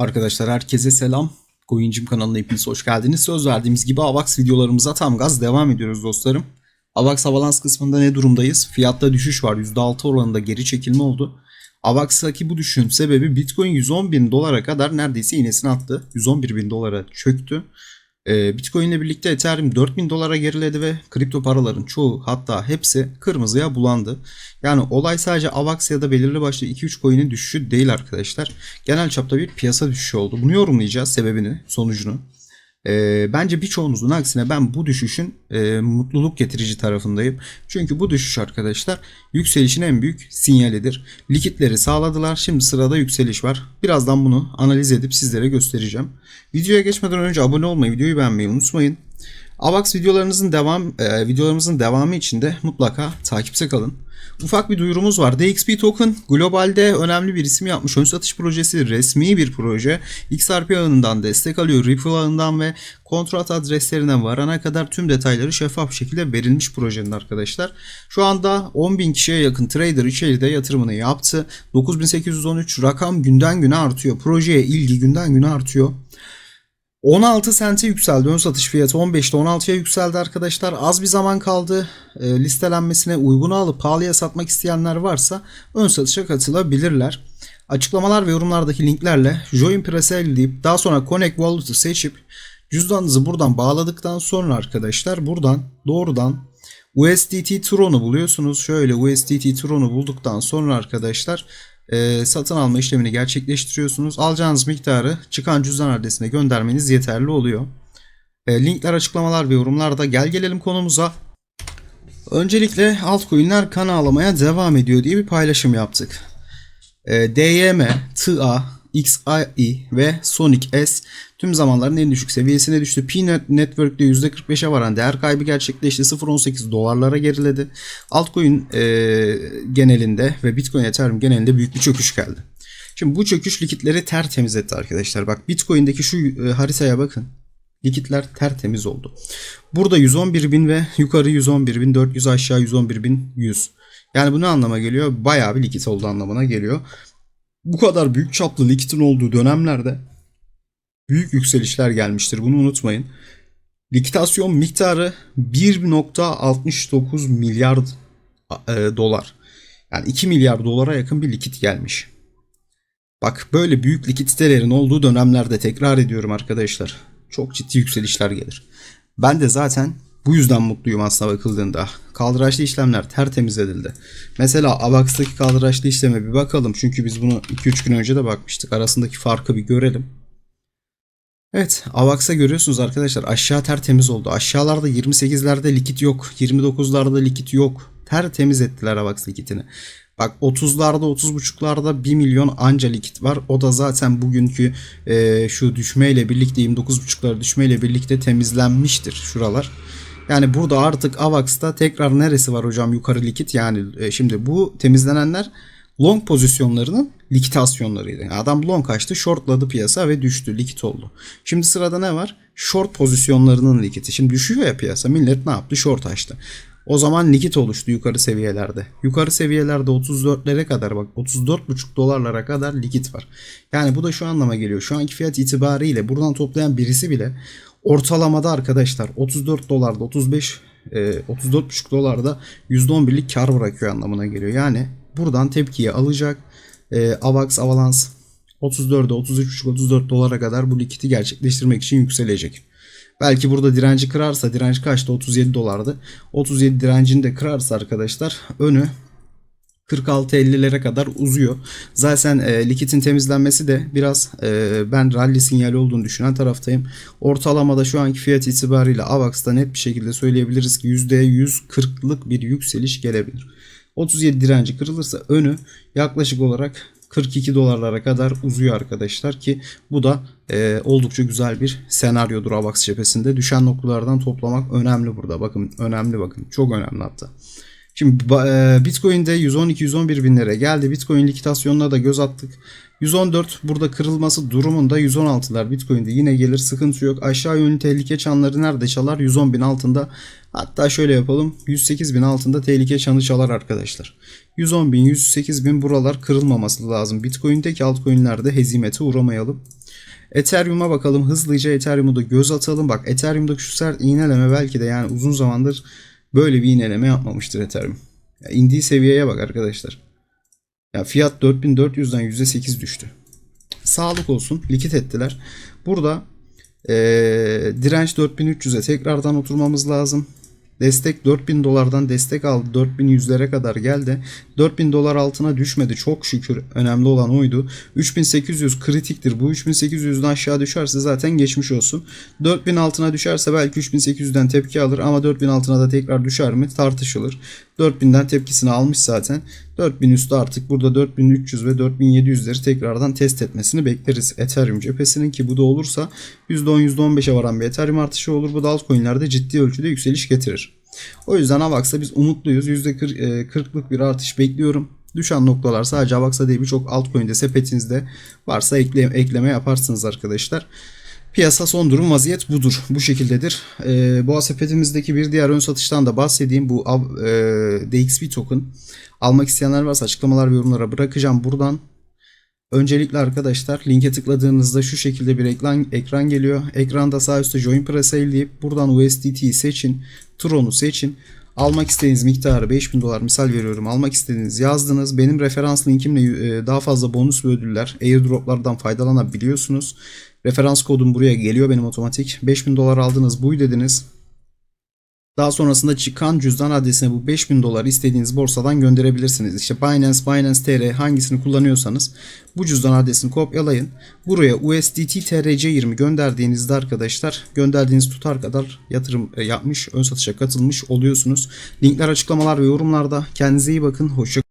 Arkadaşlar herkese selam. Coincim kanalına hepiniz hoş geldiniz. Söz verdiğimiz gibi AVAX videolarımıza tam gaz devam ediyoruz dostlarım. AVAX Avalanche kısmında ne durumdayız? Fiyatta düşüş var. %6 oranında geri çekilme oldu. AVAX'taki bu düşüşün sebebi Bitcoin 110 bin dolara kadar neredeyse iğnesini attı. 111 bin dolara çöktü. Ee, Bitcoin ile birlikte Ethereum 4000 dolara geriledi ve kripto paraların çoğu hatta hepsi kırmızıya bulandı. Yani olay sadece AVAX ya da belirli başlı 2-3 coin'in düşüşü değil arkadaşlar. Genel çapta bir piyasa düşüşü oldu. Bunu yorumlayacağız sebebini, sonucunu. Ee, bence birçoğunuzun aksine ben bu düşüşün e, mutluluk getirici tarafındayım. Çünkü bu düşüş arkadaşlar yükselişin en büyük sinyalidir. Likitleri sağladılar. Şimdi sırada yükseliş var. Birazdan bunu analiz edip sizlere göstereceğim. Videoya geçmeden önce abone olmayı, videoyu beğenmeyi unutmayın. AVAX videolarınızın devam e, videolarımızın devamı için de mutlaka takipte kalın. Ufak bir duyurumuz var. DXP Token globalde önemli bir isim yapmış. Ön satış projesi resmi bir proje. XRP ağından destek alıyor. Ripple ağından ve kontrat adreslerine varana kadar tüm detayları şeffaf şekilde verilmiş projenin arkadaşlar. Şu anda 10.000 kişiye yakın trader içeride yatırımını yaptı. 9813 rakam günden güne artıyor. Projeye ilgi günden güne artıyor. 16 sente yükseldi. Ön satış fiyatı 15'te 16'ya yükseldi arkadaşlar. Az bir zaman kaldı. E, listelenmesine uygun alıp pahalıya satmak isteyenler varsa ön satışa katılabilirler. Açıklamalar ve yorumlardaki linklerle Join Presale deyip daha sonra Connect Wallet'ı seçip cüzdanınızı buradan bağladıktan sonra arkadaşlar buradan doğrudan USDT Tron'u buluyorsunuz. Şöyle USDT Tron'u bulduktan sonra arkadaşlar e, satın alma işlemini gerçekleştiriyorsunuz. Alacağınız miktarı çıkan cüzdan adresine göndermeniz yeterli oluyor. E, linkler açıklamalar ve yorumlarda gel gelelim konumuza. Öncelikle altcoin'ler kan ağlamaya devam ediyor diye bir paylaşım yaptık. E, DYM, TA, XAI ve Sonic S tüm zamanların en düşük seviyesine düştü. P Network'te %45'e varan değer kaybı gerçekleşti. 0.18 dolarlara geriledi. Altcoin e, genelinde ve Bitcoin Ethereum genelinde büyük bir çöküş geldi. Şimdi bu çöküş likitleri tertemiz etti arkadaşlar. Bak Bitcoin'deki şu e, haritaya bakın. Likitler tertemiz oldu. Burada 111.000 ve yukarı 111.400 aşağı 111.100. Yani bu ne anlama geliyor? Bayağı bir likit oldu anlamına geliyor. Bu kadar büyük çaplı likitin olduğu dönemlerde büyük yükselişler gelmiştir. Bunu unutmayın. Likitasyon miktarı 1.69 milyar e, dolar. Yani 2 milyar dolara yakın bir likit gelmiş. Bak böyle büyük likiditelerin olduğu dönemlerde tekrar ediyorum arkadaşlar. Çok ciddi yükselişler gelir. Ben de zaten bu yüzden mutluyum aslına bakıldığında. Kaldıraçlı işlemler tertemiz edildi. Mesela AVAX'taki kaldıraçlı işleme bir bakalım. Çünkü biz bunu 2-3 gün önce de bakmıştık. Arasındaki farkı bir görelim. Evet AVAX'a görüyorsunuz arkadaşlar aşağı tertemiz oldu. Aşağılarda 28'lerde likit yok. 29'larda likit yok. Tertemiz ettiler AVAX likitini. Bak 30'larda 30.5'larda 1 milyon anca likit var. O da zaten bugünkü e, şu düşmeyle birlikte 29.5'lara düşmeyle birlikte temizlenmiştir şuralar. Yani burada artık AVAX'ta tekrar neresi var hocam yukarı likit? Yani e, şimdi bu temizlenenler long pozisyonlarının likitasyonlarıydı. Adam long açtı, shortladı piyasa ve düştü, likit oldu. Şimdi sırada ne var? Short pozisyonlarının likiti. Şimdi düşüyor ya piyasa. Millet ne yaptı? Short açtı. O zaman likit oluştu yukarı seviyelerde. Yukarı seviyelerde 34'lere kadar bak 34,5 dolarlara kadar likit var. Yani bu da şu anlama geliyor. Şu anki fiyat itibariyle buradan toplayan birisi bile ortalamada arkadaşlar 34 dolarda 35 e, 34,5 dolarda %11'lik kar bırakıyor anlamına geliyor. Yani buradan tepkiyi alacak. E, AVAX Avalanche 34'e 33,5-34 dolara kadar bu likiti gerçekleştirmek için yükselecek. Belki burada direnci kırarsa direnç kaçtı 37 dolardı. 37 direncini de kırarsa arkadaşlar önü 46-50'lere kadar uzuyor. Zaten e, likitin temizlenmesi de biraz e, ben rally sinyali olduğunu düşünen taraftayım. Ortalamada şu anki fiyat itibariyle AVAX'ta net bir şekilde söyleyebiliriz ki %140'lık bir yükseliş gelebilir. 37 direnci kırılırsa önü yaklaşık olarak 42 dolarlara kadar uzuyor arkadaşlar ki bu da e, oldukça güzel bir senaryodur AVAX cephesinde. Düşen noktalardan toplamak önemli burada. Bakın önemli bakın. Çok önemli hatta. Şimdi e, Bitcoin'de 112-111 binlere geldi. Bitcoin likitasyonuna da göz attık. 114 burada kırılması durumunda 116'lar Bitcoin'de yine gelir sıkıntı yok. Aşağı yönlü tehlike çanları nerede çalar? 110 bin altında. Hatta şöyle yapalım 108 bin altında tehlike çanı çalar arkadaşlar. 110 bin 108 bin buralar kırılmaması lazım. Bitcoin'deki altcoin'lerde hezimete uğramayalım. Ethereum'a bakalım hızlıca Ethereum'u da göz atalım. Bak Ethereum'daki şu sert iğneleme belki de yani uzun zamandır böyle bir iğneleme yapmamıştır Ethereum. Ya indiği seviyeye bak arkadaşlar. Ya fiyat 4400'den %8 düştü. Sağlık olsun. Likit ettiler. Burada eee, direnç 4300'e tekrardan oturmamız lazım. Destek 4000 dolardan destek aldı. 4100'lere kadar geldi. 4000 dolar altına düşmedi. Çok şükür önemli olan oydu. 3800 kritiktir. Bu 3800'den aşağı düşerse zaten geçmiş olsun. 4000 altına düşerse belki 3800'den tepki alır ama 4000 altına da tekrar düşer mi tartışılır. 4000'den tepkisini almış zaten. 4000 üstü artık burada 4300 ve 4700'leri tekrardan test etmesini bekleriz. Ethereum cephesinin ki bu da olursa %10 %15'e varan bir Ethereum artışı olur. Bu da altcoin'lerde ciddi ölçüde yükseliş getirir. O yüzden Avax'ta biz umutluyuz. %40'lık bir artış bekliyorum. Düşen noktalar sadece Avax'ta değil birçok altcoin'de sepetinizde varsa ekle, ekleme yaparsınız arkadaşlar. Piyasa son durum vaziyet budur. Bu şekildedir. Ee, Boğa sepetimizdeki bir diğer ön satıştan da bahsedeyim. Bu e, DXB token. Almak isteyenler varsa açıklamalar ve yorumlara bırakacağım. Buradan Öncelikle arkadaşlar linke tıkladığınızda şu şekilde bir ekran, ekran geliyor. Ekranda sağ üstte Join Presale deyip buradan USDT'yi seçin. Tron'u seçin. Almak istediğiniz miktarı 5000 dolar misal veriyorum. Almak istediğiniz yazdınız. Benim referans linkimle e, daha fazla bonus ve ödüller, airdroplardan faydalanabiliyorsunuz. Referans kodum buraya geliyor benim otomatik. 5000 dolar aldınız buy dediniz. Daha sonrasında çıkan cüzdan adresine bu 5000 dolar istediğiniz borsadan gönderebilirsiniz. İşte Binance, Binance TR hangisini kullanıyorsanız bu cüzdan adresini kopyalayın. Buraya USDT TRC20 gönderdiğinizde arkadaşlar gönderdiğiniz tutar kadar yatırım e, yapmış, ön satışa katılmış oluyorsunuz. Linkler açıklamalar ve yorumlarda. Kendinize iyi bakın. Hoşça